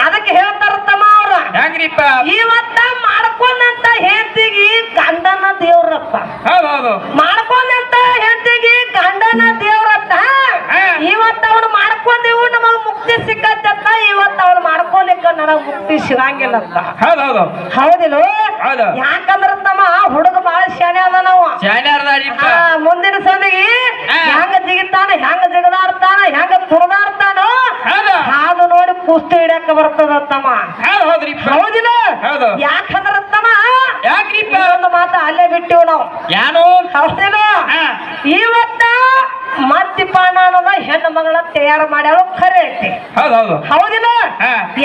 ಅದಕ್ಕೆ ಹೇಳ್ತಾರ ತಮ್ಮ ಅವ್ರ. ಹೆಂಗ್ರಿಪ್ಪ ಇವತ್ತ ಮಾಡ್ಕೊಂಡಂತ ಹೆಂಡತಿಗೆ ಗಂಡನ ದೇವ್ರಪ್ಪ ಹೌದು ಹೌದು. ಮಾಡ್ಕೊಂಡಂತ ಹೆಂಡತಿಗೆ ಗಂಡನ ದೇವ್ರತ್ತ. ಇವತ್ತ ಅವನು ಮಾಡ್ಕೊಂಡೆವು ನಮಗ ಮುಕ್ತಿ ಸಿಕ್ಕತ್ತ ಇವತ್ತ ಅವನು ಮಾಡ್ಕೊಲಿಕ್ಕ ನನಗ್ ಮುಕ್ತಿ ಸಿಗಂಗಿಲ್ಲ ಅಂತ ಹೌದು ಹೌದು. ಹೌದಿಲ್ಲ ಹೌದು. ಯಾಕಂದ್ರ ತಮ್ಮ ಹುಡುಗ ಬಾಳ ಶಾನೆ ಅದ ನಾವು. ಮುಂದಿನ ಸಂದಿಗೆ. ಹೆಂಗ ಜಿಗಿತಾನ ಹೆಂಗ ಜಿಗದಾಡ್ತಾನ ಹೆಂಗ ನೋಡಿ ಕುಸ್ತಿ ಹಿಡ್ಯಾಕ ಬರ್ತದ ತಮ್ಮ? ಹೌದ್ರಿ ಹೌದಿಲ್ಲ? ಹೌದು. ಯಾಕಂದ್ರ ತಮ್ಮ? ಯಾಕ್ರಿಪ್ಪ ಒಂದು ಮಾತು ಅಲ್ಲೇ ಬಿಟ್ಟಿವ್ ನಾವು. ಯಾನು? ಹೌದಿಲ್ಲ. ಇವತ್ತ ಮದ್ಯಪಾನ ಅನ್ನೋದ ಹೆಣ್ಣು ಮಗಳ ತಯಾರು ಮಾಡ್ಯಾಳು ಖರೆ ಐತಿ. ಹೌದು ಹೌದು. ಹೌದಿಲ್ಲ.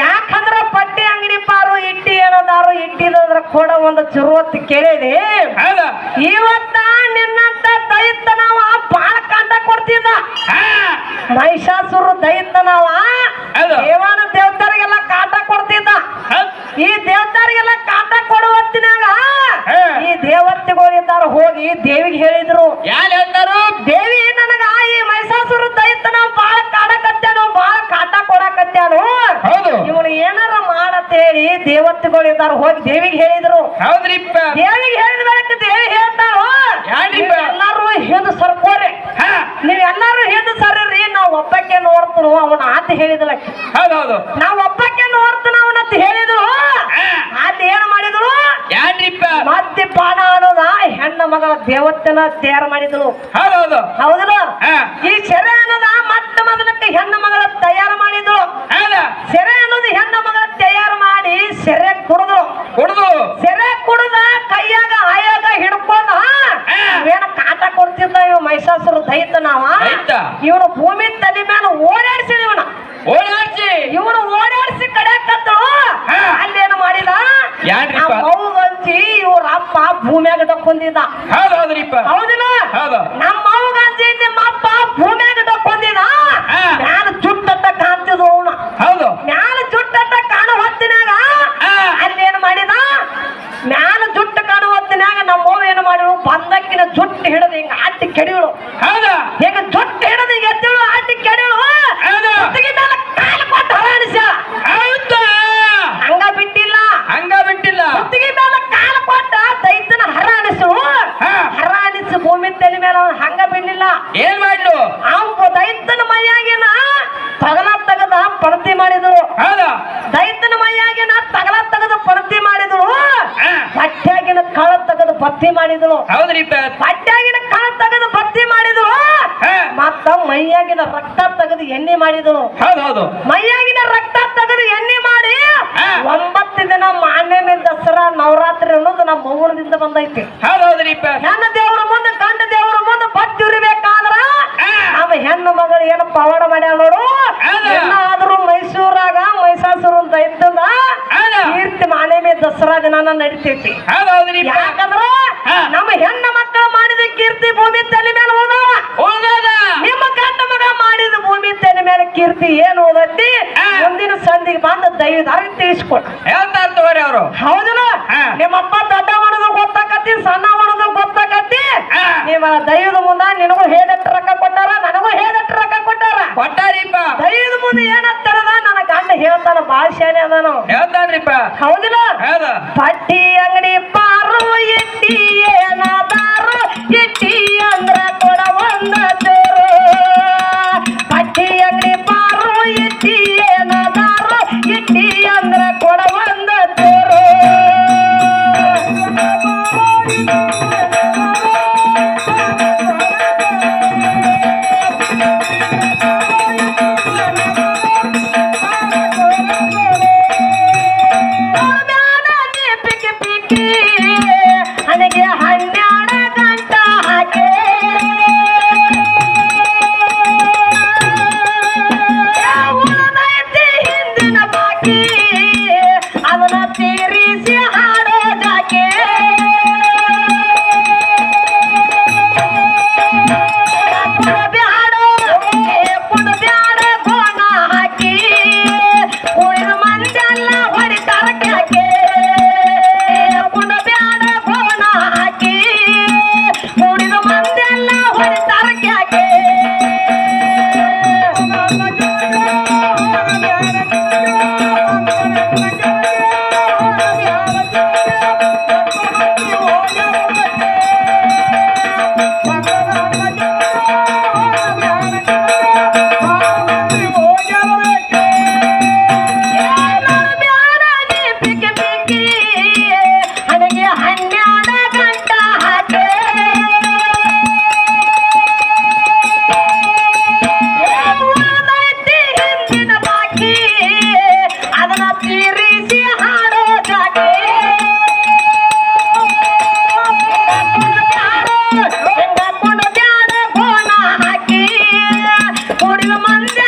ಯಾಕಂದ್ರ ಪಟ್ಟಿ ಅಂಗಡಿ ಪಾರು ಇಟ್ಟಿ ಏನದಾರು ಇಟ್ಟಿದ್ರ ಕೂಡ ಒಂದು ಚುರುವತ್ತು ಕೇಳಿದೆ. ಇವತ್ತ ನಿನ್ನಂತ ದೈತನವ ಬಾಳ ಕಾಟ ಕೊಡ್ತಿದ್ದ. ಮಹಿಷಾಸುರ ದೈತ್ಯ ಹೌದು. ದೇವಾನ ದೇವತರಿಗೆಲ್ಲ ಕಾಟ ಕೊಡ್ತಿದ್ದ ಹೌದು ಈ ದೇವತಾರಿಗೆಲ್ಲ ಕಾಟ ಕೊಡುವ ಹೊತ್ತಿನಾಗ ಈ ಈ ದೇವತೆಗಳಿದ್ದಾರ ಹೋಗಿ ದೇವಿಗೆ ಹೇಳಿದ್ರು. ಯಾರು ಹೇಳ್ತಾರು? ದೇವಿ ನನಗ ಈ ಮೈಸಾಸುರ ದೈತನ ಬಾಳ ಕಾಡಕತ್ಯಾನು ಬಾಳ ಕಾಟ ಕೊಡಕತ್ಯಾನು ಹೌದು. ಇವನು ಏನಾರ ಮಾಡತ್ತ ಹೇಳಿ ದೇವತೆಗಳಿದ್ದಾರ ಹೋಗಿ ದೇವಿಗೆ ಹೇಳಿದ್ರು. ಹೌದ್ರಿಪ್ಪ. ದೇವಿಗೆ ಹೇಳಿದ ಮೇಲೆ ದೇವಿ ಹೇಳ್ತಾರು? ಎಲ್ಲಾರು ಹಿಂದ್ ಸರ್ಕೋರಿ. ಹಾ. ನೀವ್ ಎಲ್ಲಾರು ಹಿಂದ್ ಸರ್ರಿ ನಾವ್ ಒಬ್ಬಕ್ಕೆ ನೋಡ್ತು ಅವನ ಆತ ಹೇಳಿದಳ ಹೌದು ಹೌದು. ನಾವ್ ಒಬ್ಬಕ್ಕೆ ಹೇಳಿದ್ರು ಹಾ. ಆತ ಏನು ಮಾಡಿದ್ರು ಯಾರ್ರಿಪ್ಪ? ಮದ್ಯಪಾನ ಅನ್ನೋದ ಹೆಣ್ಣ ಮಗಳ ದೇವತೆನ ತಯಾರು ಮಾಡಿದಳು. ಹೌದು ಹೌದು ಹೌದಲ್ಲ ಈ ಸೆರೆ ಅನ್ನೋದ ಮತ್ತೆ ಮೊದಲಕ್ಕೆ ಹೆಣ್ಣ ಮಗಳ ತಯಾರು ಮಾಡಿದಳು. ಸೆರೆ ಅನ್ನೋದು ಹೆಣ್ಣ ಮಗಳ ತಯಾರು ಮಾಡಿ ಸೆರೆ ಕುಡಿದ್ರು ಕುಡ್ದು ಸೆರೆ ಕುಡ್ದ ಕೈಯಾಗ ಆಯಾಗ ಹಿಡ್ಕೊಂಡ ಏನ ಕಾಟ ಕೊಡ್ತಿದ್ದ ಇವ ಮಹಿಷಾಸುರ ದೈತ ನಾವ ದೈತ? ಇವನು ಭೂಮಿ ತಲೆ ಮೇಲೆ ಓಡಾಡ್ಸಿದ ಇವನ ಓಡಾಡ್ಸಿ ಇವನು ಓಡಾಡಿಸಿ ಕಡೆ ಕತ್ತಳು ಹಾ. ಅಲ್ಲೇನು ಮಾಡಿದ ಮೌಗಂತಿ ಇವ್ರ ಅಪ್ಪ ಭೂಮ್ಯಾಗ ಡಕ್ಕೊಂದಿದ್ದ ಹೌದು ಹೌದ್ರಿಪ್ಪ ಹೌದಿಲ್ಲ? ಹೌದು. ನಮ್ಮ ಮೌಗಂತಿ ನಿಮ್ಮ ಅಪ್ಪ ಭೂಮ್ಯಾಗ ಹಾ. ಮ್ಯಾಲ ಜುಟ್ಟಟ್ಟ ಕಾಣ್ತಿದ್ವು ಅವನ. ಹೌದು. ಮ್ಯಾಲ ಜುಟ್ಟಟ್ಟ ಕಾಣೋ ಹೊತ್ತಿನಾಗ. ಅಲ್ಲೇನು ಮಾಡಿದ? ಮ್ಯಾಲ ಜುಟ್ಟ ಕಾಣೋ ಹೊತ್ತಿನಾಗ ನಮ್ಮವ್ವ ಏನು ಮಾಡಿದ್ರು ಬಂದಕ್ಕಿನ ಜುಟ್ಟು ಹಿಡಿದು ಹಿಂಗ ಆಟಿ ಕೆಡಿಗಳು ಹೌದು. ಈಗ ಜುಟ್ಟು ಹಿಡಿದು ಹಿಂಗ ಎತ್ತಿಳು ಆಟಿ ಕೆಡಿಗಳು ಹೌದು ಕುತ್ತಿಗೆ ಮೇಲೆ ಕಾಲು ಕೊಟ್ಟು ಹರಾಣಿಸ ಹೌದಾ ಹಂಗ ಬಿಟ್ಟಿಲ್ಲ ಹಂಗ ಬಿಟ್ಟಿಲ್ಲ ಕುತ್ತಿಗೆ ಮೇಲೆ ಕಾಲು ಕೊಟ್ಟ ದೈತನ ಹರಾಣಿಸು ಹಾ. ಹರಾಣಿಸಿ ಭೂಮಿ ತಲೆ ಮೇಲೆ ಅವನು ಹಂಗ ಬಿಡ್ಲಿಲ್ಲ ಏನ್ ಮಾಡ್ಲು? ಅವ ದೈತನ ಮೈಯಾಗಿನ ತಗಲ ತಗದ ಪಡತಿ ಮಾಡಿದ್ರು ಹೌದಾ. ದೈತನ ಮೈಯಾಗಿನ ತಗಲ ತಗದ ಪಡತಿ ಮಾಡಿದ್ರು ಹಾ. ಬಟ್ಟೆಯಾಗಿನ ಕಳ ಪತ್ತಿ ಮಾಡಿದ್ರು ಹೌದ್ರಿ ಬಟ್ಟೆಯಾಗಿನ ಕಳ ಪತ್ತಿ ಮಾಡಿದ್ರು. ಮತ್ತ ಮೈಯಾಗಿನ ರಕ್ತ ತಗದ ಎಣ್ಣೆ ಮಾಡಿದಳು ಹೌದೌದು ಹೌದು. ಮೈಯಾಗಿನ ರಕ್ತ ತಗದ ಎಣ್ಣೆ ಮಾಡಿ. ಒಂಬತ್ತು ದಿನ ಮಾನ್ಯ ದಸರಾ ನವರಾತ್ರಿ ಅನ್ನೋದು ನಮ್ಮ ಮೌನದಿಂದ ಬಂದೈತಿ. ಹೌದೌದ್ರಿ ನನ್ನ ದೇವರ ಮುಂದೆ ಗಂಡ ದೇವರ ಮುಂದೆ ಬತ್ತಿ ಉರಿಬೇಕಾದ್ರ ಹಾ. ನಮ್ಮ ಹೆಣ್ಣು ಮಗಳು ಏನು ಪವಾಡ ಮಾಡ್ಯಾವ ನೋಡು? ಆದ್ರೂ ಮೈಸೂರಾಗ ಮೈಸಾಸುರ ಅಂತ ಇದ್ದದ ಕೀರ್ತಿ ಮಾನೇಮಿ ದಸರಾ ದಿನಾನ ನಡಿತೈತಿ. ಯಾಕಂದ್ರ ನಮ್ಮ ಹೆಣ್ಣು ಮಕ್ಕಳು ಮಾಡಿದ ಕೀರ್ತಿ ಭೂಮಿ ತಲೆ ಮೇಲೆ ಹೋಗೋದ ನಿಮ್ಮ ಗಂಡ ಮಗ ಮಾಡಿದ ಭೂಮಿ ತಲೆ ಮೇಲೆ ಕೀರ್ತಿ ಏನು ಓದತ್ತಿ ಮುಂದಿನ ಸಂಧಿಗೆ ಬಂದ ದೈವ ದಾರಿ ತಿಳಿಸ್ಕೊಡ. ಹೇಳ್ತಾರ ತಗೋರಿ ಅವರು. ಹೌದಲ್ಲ. ನಿಮ್ಮಪ್ಪ ದೊಡ್ಡ ಮಾಡೋದು ಗೊತ್ತಾಕತಿ ಸಣ್ಣ ಮಾಡೋದು ಗೊತ್ತಾಕತ್ತಿ? ನಿಮ್ಮ ದೈವದ ಮುಂದ ನಿನಗೂ ಹೇದಟ್ಟು ರೊಕ್ಕ ಕೊಟ್ಟಾರ ನನಗೂ ಹೇದಟ್ಟು ರೊಕ್ಕ ಕೊಟ್ಟಾರ ಕೊಟ್ಟಾರಿಪ್ಪ ದೈವದ ಮುಂದೆ ಏನತ್ತರದ ನನ್ನ ಗಂಡ ಹೇಳ್ತಾನ ಬಾಳ ಶಾನೆ ಅದಾನು. ಹೇಳ್ತಾನ್ರಿಪ್ಪ. ಹೌದಿಲ್ಲ? ಹೌದು. ಪಟ್ಟಿ ಅಂಗಡಿ ಪಾರು ಎಟ್ಟಿ ಏನಾದ Thank you. 阿拉满。